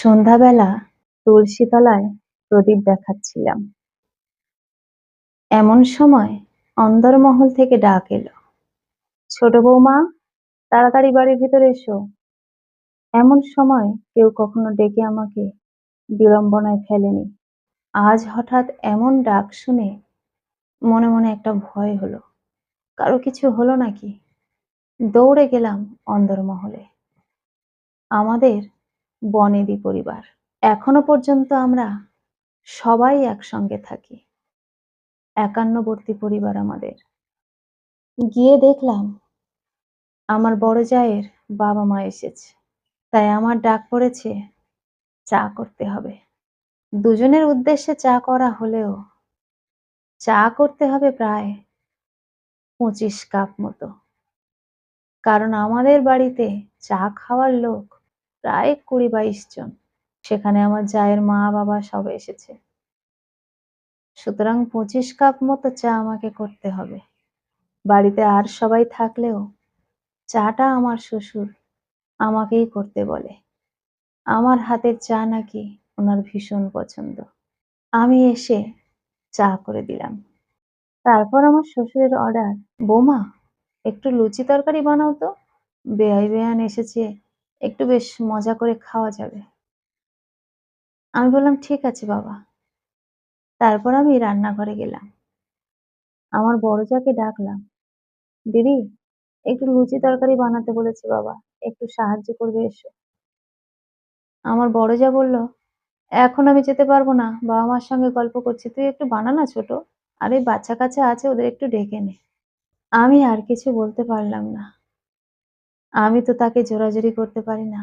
সন্ধ্যাবেলা তুলসীতলায় প্রদীপ দেখাচ্ছিলাম। এমন সময় অন্দরমহল থেকে ডাক এলো। ছোট বৌমা, তাড়াতাড়ি বাড়ির ভিতরে এসো। এমন সময় কেউ কখনো ডেকে আমাকে বিড়ম্বনায় ফেলেনি। আজ হঠাৎ এমন ডাক শুনে মনে মনে একটা ভয় হলো। কারও কিছু হলো নাকি? দৌড়ে গেলাম অন্দরমহলে। আমাদের বনেদি পরিবার। এখনও পর্যন্ত আমরা সবাই একসঙ্গে থাকি। একান্নবর্তী পরিবার আমাদের। গিয়ে দেখলাম, আমার বড় জায়ের বাবা মা এসেছে। তাই আমার ডাক পড়েছে, চা করতে হবে। দুজনের উদ্দেশ্যে চা করা হলেও চা করতে হবে প্রায় পঁচিশ কাপ মতো। কারণ আমাদের বাড়িতে চা খাওয়ার লোক প্রায় কুড়ি বাইশ জন। সেখানে আমার জায়ের মা বাবা সব এসেছে। সুতরাং পঁচিশ কাপ মতো চা আমাকে করতে হবে। বাড়িতে আর সবাই থাকলেও চাটা আমার শ্বশুর আমাকেই করতে বলে। আমার হাতের চা নাকি ওনার ভীষণ পছন্দ। আমি এসে চা করে দিলাম। তারপর আমার শ্বশুরের অর্ডার বোমা, একটু লুচি তরকারি বানাও তো। বেয়াই বেয়ান এসেছে একটু বেশ মজা করে খাওয়া যাবে। আমি বললাম, ঠিক আছে বাবা। তারপর আমি রান্নাঘরে গেলাম। আমার বড় যাকে ডাকলাম, দিদি, একটু লুচি তরকারি বানাতে বলেছে বাবা, একটু সাহায্য করবে, এসো। আমার বড় যা বলল, এখন আমি যেতে পারব না, বাবা মার সঙ্গে গল্প করছি। তুই একটু বানা না ছোট, আরে বাচ্চা কাচ্চা আছে, ওদের একটু ডেকে নে। আমি আর কিছু বলতে পারলাম না। আমি তো তাকে জোরাজুরি করতে পারি না।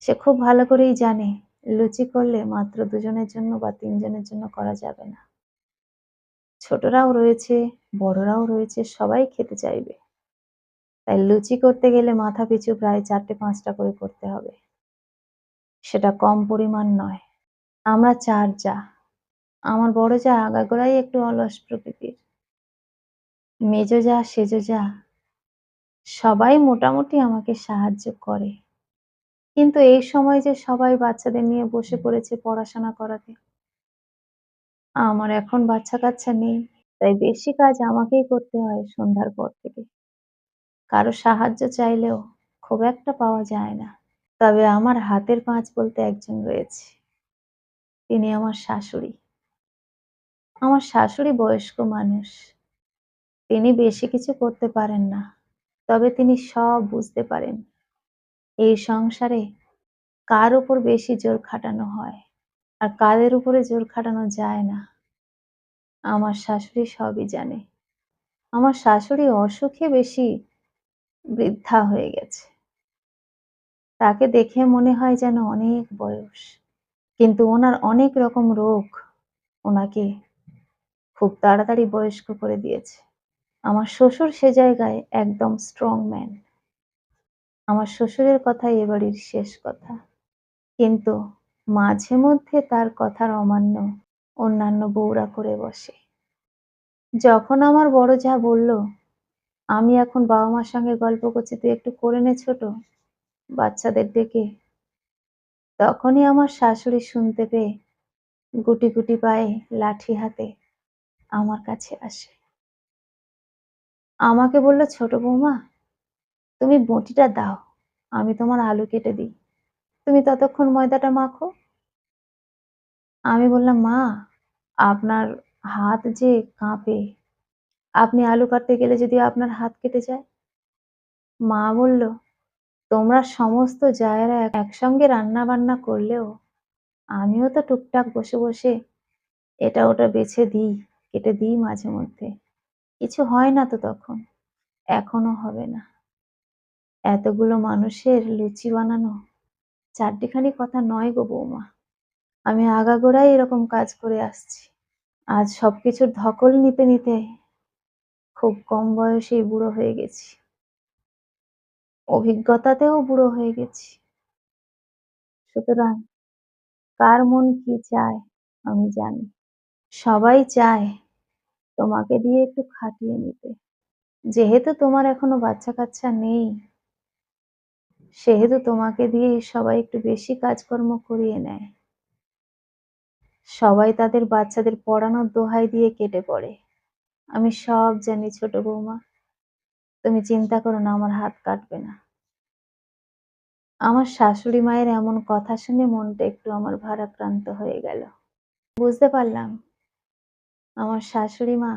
সে খুব ভালো করেই জানে, লুচি করলে মাত্র দুজনের জন্য বা তিনজনের জন্য করা যাবে না। ছোটরাও রয়েছে, বড়রাও রয়েছে, সবাই খেতে চাইবে। তাই লুচি করতে গেলে মাথা পিছু প্রায় চারটে পাঁচটা করে করতে হবে। সেটা কম পরিমাণ নয়। আমরা চার যা। আমার বড় যা আগাগোড়াই একটু অলস প্রকৃতির। মেজ যা, সেজ যা সবাই মোটামুটি আমাকে সাহায্য করে। কিন্তু এই সময় যে সবাই বাচ্চাদের নিয়ে বসে পড়েছে পড়াশোনা করাতে, আমার এখন বাচ্চা কাচ্চা নেই। তাই বেশি কাজ আমাকেই করতে হয় সন্ধ্যার পর থেকে। কারও সাহায্য চাইলেও খুব একটা পাওয়া যায় না। তবে আমার হাতের পাঁচ বলতে একজন রয়েছে। তিনি আমার শাশুড়ি। আমার শাশুড়ি বয়স্ক মানুষ। তিনি বেশি কিছু করতে পারেন না। তবে তিনি সব বুঝতে পারেন। এই সংসারে কার উপর বেশি জোর খাটানো হয়? আর কাদের উপরে জোর খাটানো যায় না? আমার শাশুড়ি সবই জানে। আমার শাশুড়ি অসুখে বেশি বৃদ্ধা হয়ে গেছে। তাকে দেখে মনে হয় যেন অনেক বয়স। কিন্তু ওনার অনেক রকম রোগ ওনাকে খুব তাড়াতাড়ি বয়স্ক করে দিয়েছে। আমার শ্বশুর সে জায়গায় একদম স্ট্রং ম্যান আমার শ্বশুরের কথাই এ বাড়ির শেষ কথা। কিন্তু মাঝে মধ্যে তার কথার অমান্য অন্যান্য বউরা করে বসে। যখন আমার বড় যা বলল, আমি এখন বাবা মার সঙ্গে গল্প করছি, তুই একটু করে নে ছোট বাচ্চাদের ডেকে। তখনই আমার শাশুড়ি শুনতে পেয়ে গুটি গুটি পায়ে লাঠি হাতে আমার কাছে আসে। আমাকে বলল, ছোট বৌমা, তুমি বটিটা দাও, আমি তোমার আলু কেটে দিই। তুমি ততক্ষণ ময়দাটা মাখো। আমি বললাম, মা, আপনার হাত যে কাঁপে, আপনি আলু কাটতে গেলে যদি আপনার হাত কেটে যায়? মা বলল, তোমরা সমস্ত জায়েরা একসঙ্গে রান্না বান্না করলেও আমিও তো টুকটাক বসে বসে এটা ওটা বেছে দিই, কেটে দিই মাঝে মধ্যে। কিছু হয় না তো তখন। এখনও হবে না। এতগুলো মানুষের লুচি বানানো? চারটিখানি কথা নয় গো বৌমা। আমি আগাগোড়াই এরকম কাজ করে আসছি। আজ সবকিছুর ধকল নিতে নিতে খুব কম বয়সেই বুড়ো হয়ে গেছি। অভিজ্ঞতাতেও বুড়ো হয়ে গেছি। সুতরাং কার মন কি চায় আমি জানি। সবাই চায় তোমাকে দিয়ে একটু খাটিয়ে নিতে। যেহেতু তোমার এখনও বাচ্চা কাচ্চা নেই, সেহেতু তোমাকে দিয়ে সবাই একটু বেশি কাজকর্ম করিয়ে নেয়। সবাই তাদের বাচ্চাদের পড়ানোর দোহাই দিয়ে কেটে পড়ে। আমি সব জানি ছোট বৌমা। তুমি চিন্তা করো না, আমার হাত কাটবে না। আমার শাশুড়ি মায়ের এমন কথা শুনে মনটা একটু আমার ভারাক্রান্ত হয়ে গেল। বুঝতে পারলাম। আমার শাশুড়ি মা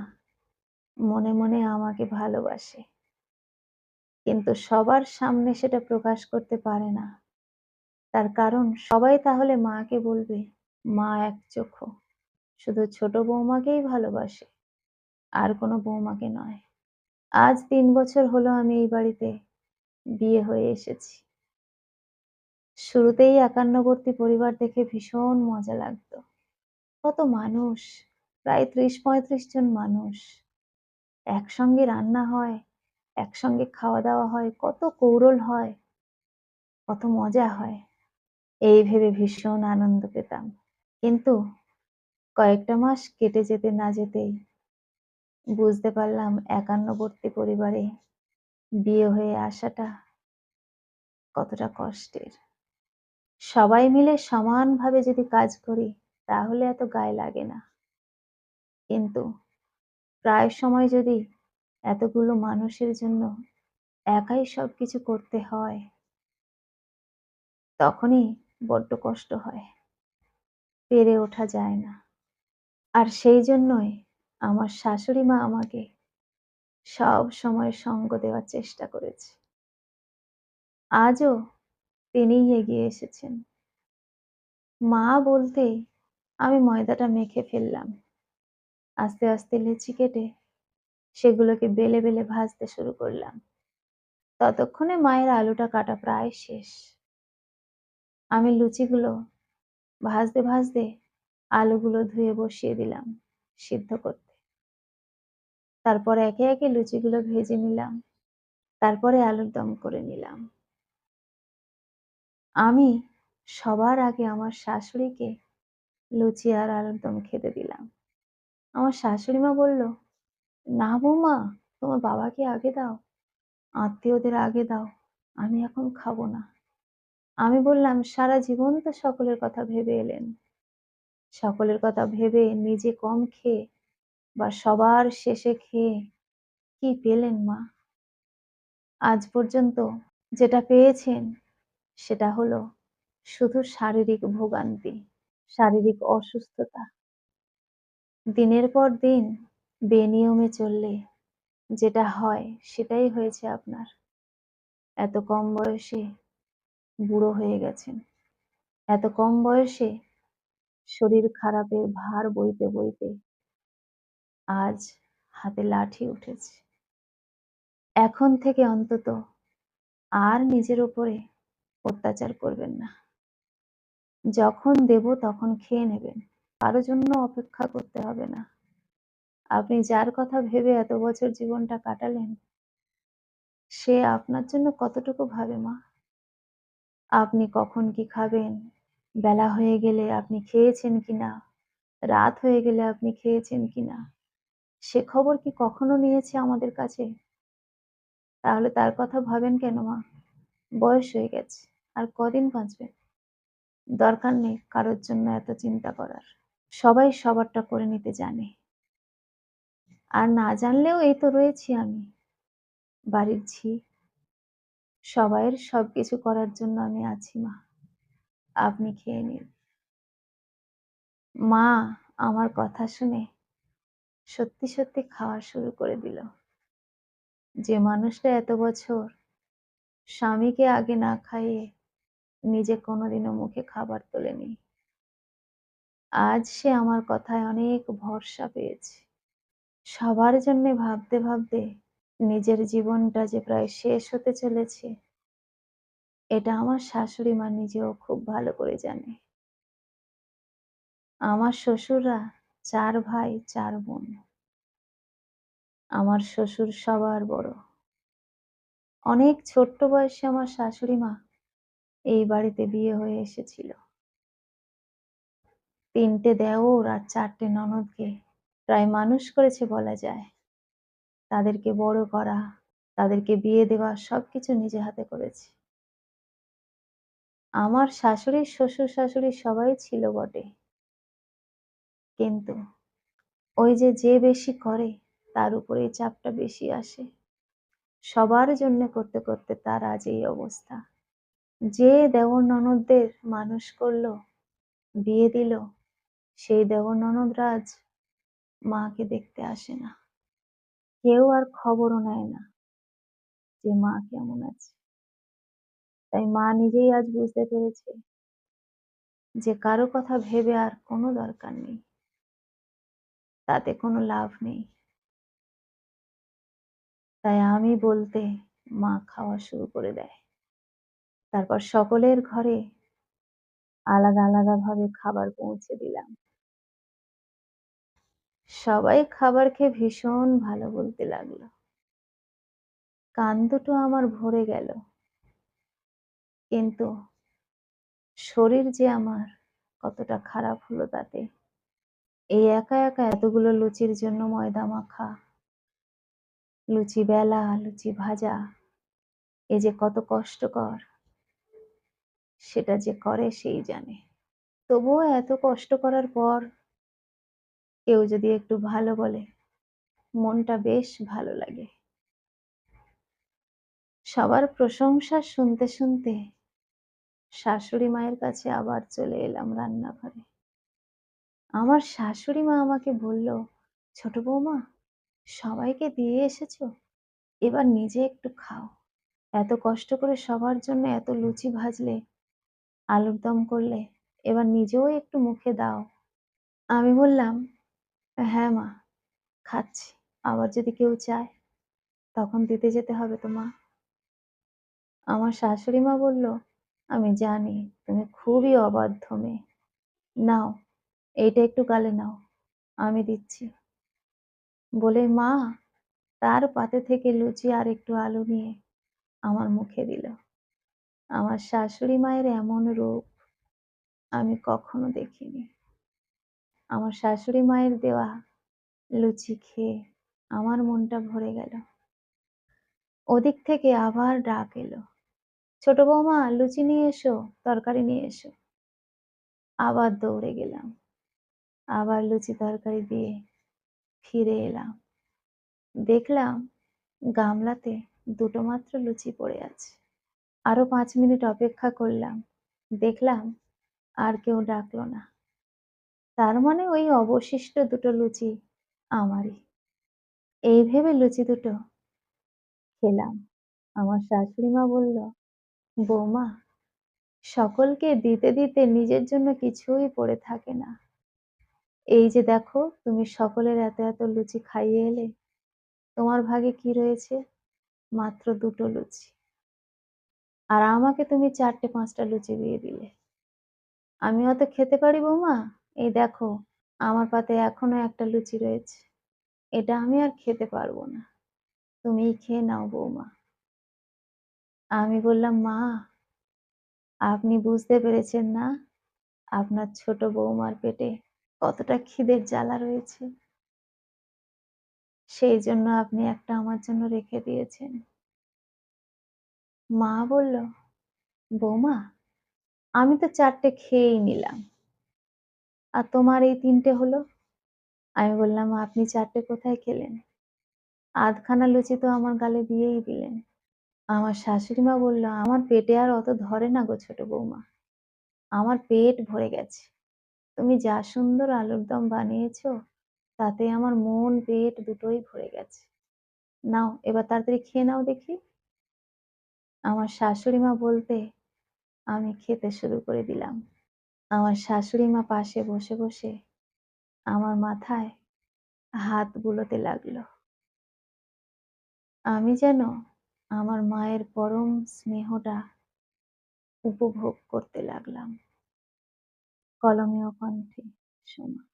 মনে মনে আমাকে ভালোবাসে। কিন্তু সবার সামনে সেটা প্রকাশ করতে পারে না। তার কারণ সবাই তাহলে মাকে বলবে, মা এক চোখো। শুধু ছোট বৌমাকেই ভালোবাসে, আর কোনো বৌমাকে নয়। আজ তিন বছর হলো আমি এই বাড়িতে বিয়ে হয়ে এসেছি। শুরুতেই একান্নবর্তী পরিবার দেখে ভীষণ মজা লাগতো। কত মানুষ প্রায় ত্রিশ পঁয়ত্রিশ জন মানুষ। একসঙ্গে রান্না হয়, একসঙ্গে খাওয়া দাওয়া হয়, কত কৌরল হয়, কত মজা হয়। এই ভেবে ভীষণ আনন্দ পেতাম। কিন্তু কয়েকটা মাস কেটে যেতে না যেতেই বুঝতে পারলাম একান্নবর্তী পরিবারে বিয়ে হয়ে আসাটা কতটা কষ্টের। সবাই মিলে সমানভাবে যদি কাজ করি, তাহলে এত গায়ে লাগে না। কিন্তু প্রায় সময় যদি এতগুলো মানুষের জন্য একাই সবকিছু করতে হয়, তখনই বড্ড কষ্ট হয়, পেরে ওঠা যায় না। আর সেই জন্যই আমার শাশুড়ি মা আমাকে সব সময় সঙ্গ দেওয়ার চেষ্টা করেছে। আজও তিনিই এগিয়ে এসেছেন। মা বলতেই আমি ময়দাটা মেখে ফেললাম। আস্তে আস্তে লেচি কেটে সেগুলোকে বেলে বেলে ভাজতে শুরু করলাম। ততক্ষণে মায়ের আলুটা কাটা প্রায় শেষ। আমি লুচিগুলো ভাজতে ভাজতে আলুগুলো ধুয়ে বসিয়ে দিলাম সিদ্ধ করতে। তারপর একে একে লুচিগুলো ভেজে নিলাম। তারপরে আলুর দম করে নিলাম। আমি সবার আগে আমার শাশুড়িকে লুচি আর আলুর দম খেতে দিলাম। আমার শাশুড়ি মা বলল, না বৌমা, তোমার বাবাকে আগে দাও, আত্মীয়দের আগে দাও, আমি এখন খাব না। আমি বললাম, সারা জীবন তো সকলের কথা ভেবে এলেন। সকলের কথা ভেবে নিজে কম খেয়ে বা সবার শেষে খেয়ে কি পেলেন মা? আজ পর্যন্ত যেটা পেয়েছেন, সেটা হলো শুধু শারীরিক ভোগান্তি, শারীরিক অসুস্থতা। দিনের পর দিন বেনিয়মে চললে যেটা হয় সেটাই হয়েছে আপনার। এত কম বয়সে বুড়ো হয়ে গেছেন। এত কম বয়সে শরীর খারাপের ভার বইতে বইতে আজ হাতে লাঠি উঠেছে। এখন থেকে অন্তত আর নিজের ওপরে অত্যাচার করবেন না। যখন দেব তখন খেয়ে নেবেন। কারও জন্য অপেক্ষা করতে হবে না। আপনি যার কথা ভেবে এত বছর জীবনটা কাটালেন, সে আপনার জন্য কতটুকু ভাবে, মা? আপনি কখন কি খাবেন? বেলা হয়ে গেলে আপনি খেয়েছেন কিনা? রাত হয়ে গেলে আপনি খেয়েছেন কিনা? সে খবর কি কখনো নিয়েছে আমাদের কাছে? তাহলে তার কথা ভাবেন কেন, মা? বয়স হয়ে গেছে, আর কদিন বাঁচবেন দরকার নেই কারোর জন্য এত চিন্তা করার। সবাই সবারটা করে নিতে জানে। আর না জানলেও এই তো রয়েছি আমি। বাড়ির ঝি। সবাইয়ের সবকিছু করার জন্য আমি আছি, মা। আপনি খেয়ে নিন। মা, আমার কথা শুনে সত্যি সত্যি খাওয়া শুরু করে দিল। যে মানুষটা এত বছর স্বামীকে আগে না খাইয়ে নিজে কোনোদিনও মুখে খাবার তোলেনি। আজ সে আমার কথায় অনেক ভরসা পেয়েছে। সবার জন্য ভাবতে ভাবতে নিজের জীবনটা যে প্রায় শেষ হতে চলেছে, এটা আমার শাশুড়ি মা নিজেও খুব ভালো করে জানে। আমার শ্বশুররা চার ভাই, চার বোন। আমার শ্বশুর সবার বড়। অনেক ছোট্ট বয়সে আমার শাশুড়ি মা এই বাড়িতে বিয়ে হয়ে এসেছিল। তিনটে দেওর আর চারটে ননদকে প্রায় মানুষ করেছে বলা যায় তাদেরকে বড় করা তাদেরকে বিয়ে দেওয়া সবকিছু নিজে হাতে করেছে আমার শাশুড়ি, শ্বশুর-শাশুড়ি সবাই ছিল বটে। কিন্তু ওই যে, যে বেশি করে তার উপরেই চাপটা বেশি আসে। সবার জন্যে করতে, করতে তার আজ এই অবস্থা। যে দেওর ননদদের মানুষ করল, বিয়ে দিল, সেই দেওর ননদরা আজ মাকে দেখতে আসে না। কেউ আর খবরও নেয় না যে মা কেমন আছে। তাই মা নিজেই আজ বুঝতে পেরেছে যে কারও কথা ভেবে আর কোনো দরকার নেই। তাতে কোনো লাভ নেই। তাই আমি বলতে মা খাওয়া শুরু করে দেয়। তারপর সকলের ঘরে আলাদা, আলাদা ভাবে খাবার পৌঁছে দিলাম। সবাই খাবার খেয়ে ভীষণ ভালো বলতে লাগল। কান দুটো আমার ভরে গেল। কিন্তু শরীর যে আমার কতটা খারাপ হলো তাতে। এই একা, একা এতগুলো লুচির জন্য ময়দা মাখা, লুচি বেলা, লুচি ভাজা, এ যে কত কষ্টকর সেটা যে করে সেই জানে। তবুও এত কষ্ট করার পর কেউ যদি একটু ভালো বলে, মনটা বেশ ভালো লাগে। সবার প্রশংসা শুনতে, শুনতে শাশুড়ি মায়ের কাছে আবার চলে এলাম রান্নাঘরে। আমার শাশুড়ি মা আমাকে বলল, "ছোট বৌমা, সবাইকে দিয়ে এসেছ, এবার নিজে একটু খাও। এত কষ্ট করে সবার জন্য এত লুচি ভাজলে, আলুর দম করলে, এবার নিজেও একটু মুখে দাও।" আমি বললাম, "হ্যাঁ মা, খাচ্ছি। আবার যদি কেউ চায়, তখন দিতে যেতে হবে তো মা।" আমার শাশুড়ি মা বলল, "আমি জানি তুমি খুবই অবাধ্য মেয়ে। নাও, এইটা একটু গালে নাও, আমি দিচ্ছি।" বলে মা তার পাতে থেকে লুচি আর একটু আলু নিয়ে আমার মুখে দিল। আমার শাশুড়ি মায়ের এমন রূপ আমি কখনো দেখিনি। আমার শাশুড়ি মায়ের দেওয়া লুচি খেয়ে আমার মনটা ভরে গেল। ওদিক থেকে আবার ডাক এলো, "ছোট বৌমা লুচি নিয়ে এসো, তরকারি নিয়ে এসো।" আবার দৌড়ে গেলাম। আবার লুচি তরকারি দিয়ে ফিরে এলাম। দেখলাম গামলাতে দুটো মাত্র লুচি পড়ে আছে। আরও পাঁচ মিনিট অপেক্ষা করলাম। দেখলাম আর কেউ ডাকলো না। তার মানে ওই অবশিষ্ট দুটো লুচি আমারই। এই ভেবে লুচি দুটো খেলাম। আমার শাশুড়ি মা বলল, "বৌমা, সকলকে দিতে, দিতে নিজের জন্য কিছুই পড়ে থাকে না। এই যে দেখো তুমি সকলের এত, এত লুচি খাইয়ে এলে, তোমার ভাগে কি রয়েছে? মাত্র দুটো লুচি। আর আমাকে তুমি চারটে পাঁচটা লুচি দিয়ে দিলে। আমি অত খেতে পারি বৌমা? এই দেখো আমার পাতে এখনও একটা লুচি রয়েছে। এটা আমি আর খেতে পারব না। তুমিই খেয়ে নাও বৌমা।" আমি বললাম, "মা, আপনি বুঝতে পেরেছেন না আপনার ছোট বৌমার পেটে কতটা খিদের জ্বালা রয়েছে? সেই জন্য আপনি একটা আমার জন্য রেখে দিয়েছেন।" মা বলল, "বৌমা, আমি তো চারটে খেয়েই নিলাম। আর তোমার এই তিনটে হলো?" আমি বললাম, "আপনি চারটে কোথায় খেলেন? আধখানা লুচি তো আমার গালে দিয়েই দিলেন।" আমার শাশুড়ি মা বলল, "আমার পেটে আর অত ধরে না গো ছোট বৌমা। আমার পেট ভরে গেছে। তুমি যা সুন্দর আলুর দম বানিয়েছো, তাতে আমার মন পেট দুটোই ভরে গেছে। নাও এবার তাড়াতাড়ি খেয়ে নাও দেখি।" আমার শাশুড়ি মা বলতে আমি খেতে শুরু করে দিলাম। আমার শাশুড়ি মা পাশে বসে, বসে আমার মাথায় হাত বুলোতে লাগল। আমি যেন আমার মায়ের পরম স্নেহটা উপভোগ করতে লাগলাম। কলমীয় কণ্ঠে সোমা।